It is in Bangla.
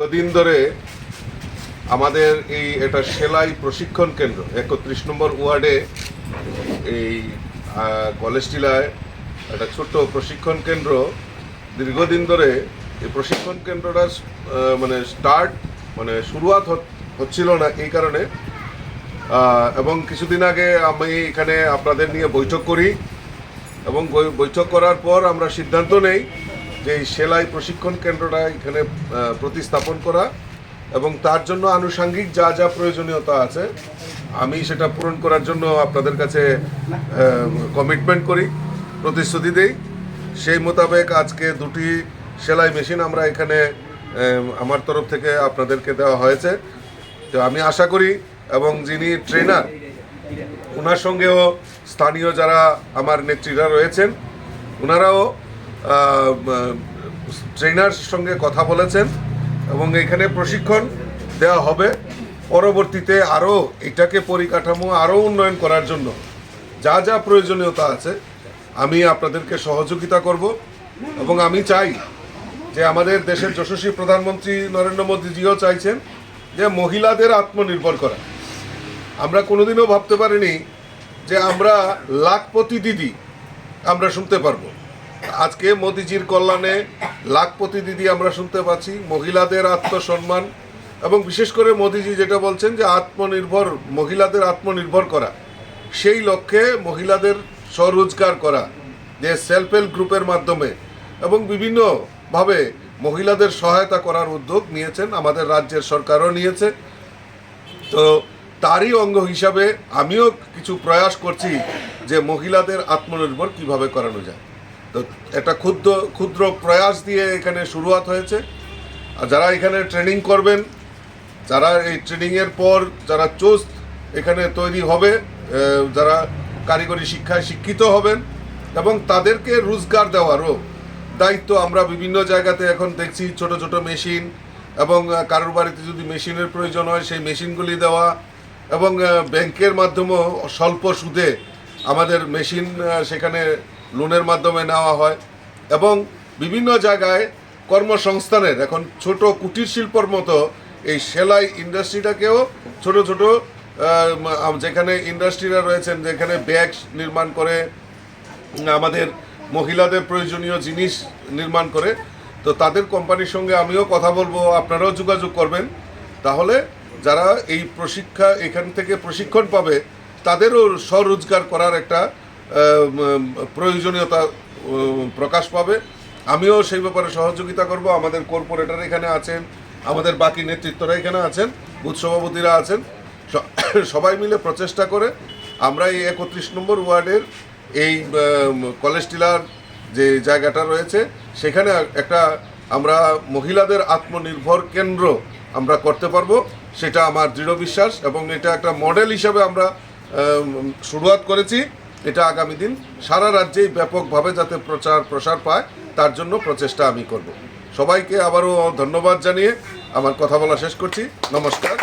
দিন ধরে আমাদের এই এটা সেলাই প্রশিক্ষণ কেন্দ্র, একত্রিশ নম্বর ওয়ার্ডে এই কলেজ টিলায় একটা ছোট্ট প্রশিক্ষণ কেন্দ্র দীর্ঘদিন ধরে এই প্রশিক্ষণ কেন্দ্রটা মানে স্টার্ট মানে শুরুয়াত হচ্ছিল না এই কারণে। এবং কিছুদিন আগে আমি এখানে আপনাদের নিয়ে বৈঠক করি এবং বৈঠক করার পর আমরা সিদ্ধান্ত নেই যে সেলাই প্রশিক্ষণ কেন্দ্রটা এখানে প্রতিস্থাপন করা এবং তার জন্য আনুষাঙ্গিক যা যা প্রয়োজনীয়তা আছে, আমি সেটা পূরণ করার জন্য আপনাদের কাছে কমিটমেন্ট করি, প্রতিশ্রুতি দিই। সেই মোতাবেক আজকে দুটি সেলাই মেশিন আমরা এখানে আমার তরফ থেকে আপনাদেরকে দেওয়া হয়েছে। তো আমি আশা করি, এবং যিনি ট্রেনার ওনার সঙ্গেও স্থানীয় যারা আমার নেত্রীরা রয়েছেন ওনারাও ট্রেনার সঙ্গে কথা বলেছেন এবং এখানে প্রশিক্ষণ দেওয়া হবে। পরবর্তীতে আরও এটাকে পরিকাঠামো আরও উন্নয়ন করার জন্য যা যা প্রয়োজনীয়তা আছে, আমি আপনাদেরকে সহযোগিতা করব এবং আমি চাই যে আমাদের দেশের যশস্বী প্রধানমন্ত্রী নরেন্দ্র মোদীজিও চাইছেন যে মহিলাদের আত্মনির্ভর করা। আমরা কোনোদিনও ভাবতে পারিনি যে আমরা লাখপতি দিদি আমরা শুনতে পারব। আজকে মোদিজির কল্যাণে লাখপতি দিদি আমরা শুনতে পাচ্ছি, মহিলাদের আত্মসম্মান এবং বিশেষ করে মোদিজি যেটা বলছেন যে আত্মনির্ভর, মহিলাদের আত্মনির্ভর করা। সেই লক্ষ্যে মহিলাদের স্বরোজগার করা, যে সেলফ হেল্প গ্রুপের মাধ্যমে এবং বিভিন্নভাবে মহিলাদের সহায়তা করার উদ্যোগ নিয়েছেন আমাদের রাজ্যের সরকারও নিয়েছে। তো তারই অঙ্গ হিসাবে আমিও কিছু প্রয়াস করছি যে মহিলাদের আত্মনির্ভর কীভাবে করানো যায়। তো একটা ক্ষুদ্র ক্ষুদ্র প্রয়াস দিয়ে এখানে শুরুয়াত হয়েছে। আর যারা এখানে ট্রেনিং করবেন, যারা এই ট্রেনিংয়ের পর যারা চোস্ত এখানে তৈরি হবে যারা কারিগরি শিক্ষায় শিক্ষিত হবেন এবং তাদেরকে রোজগার দেওয়ারও দায়িত্ব আমরা বিভিন্ন জায়গাতে এখন দেখছি, ছোট ছোট মেশিন এবং কারোর বাড়িতে যদি মেশিনের প্রয়োজন হয়, সেই মেশিনগুলি দেওয়া এবং ব্যাংকের মাধ্যমেও স্বল্প সুদে আমাদের মেশিন সেখানে লোনের মাধ্যমে নেওয়া হয় এবং বিভিন্ন জায়গায় কর্মসংস্থানের এখন ছোট কুটির শিল্পর মতো এই সেলাই ইন্ডাস্ট্রিটাকেও ছোট ছোট যেখানে ইন্ডাস্ট্রিরা রয়েছেন, যেখানে ব্যাগ নির্মাণ করে, আমাদের মহিলাদের প্রয়োজনীয় জিনিস নির্মাণ করে, তো তাদের কোম্পানির সঙ্গে আমিও কথা বলব, আপনারাও যোগাযোগ করবেন। তাহলে যারা এই প্রশিক্ষা, এখান থেকে প্রশিক্ষণ পাবে, তাদেরও স্বরোজগার করার একটা প্রয়োজনীয়তা প্রকাশ পাবে। আমিও সেই ব্যাপারে সহযোগিতা করব। আমাদের কর্পোরেটর এখানে আছেন, আমাদের বাকি নেতৃত্বরা এখানে আছেন, বুথ সভাপতিরা আছেন। সবাই মিলে প্রচেষ্টা করে আমরা এই একত্রিশ নম্বর ওয়ার্ডের এই কলেজ টিলার যে জায়গাটা রয়েছে, সেখানে একটা আমরা মহিলাদের আত্মনির্ভর কেন্দ্র আমরা করতে পারব। সেটা আমার দৃঢ় বিশ্বাস এবং এটা একটা মডেল হিসাবে আমরা শুরুয়াত করেছি। এটা আগামী দিন সারা রাজ্যেই ব্যাপকভাবে যাতে প্রচার প্রসার পায়, তার জন্য প্রচেষ্টা আমি করব। সবাইকে আবারও ধন্যবাদ জানিয়ে আমার কথা বলা শেষ করছি। নমস্কার।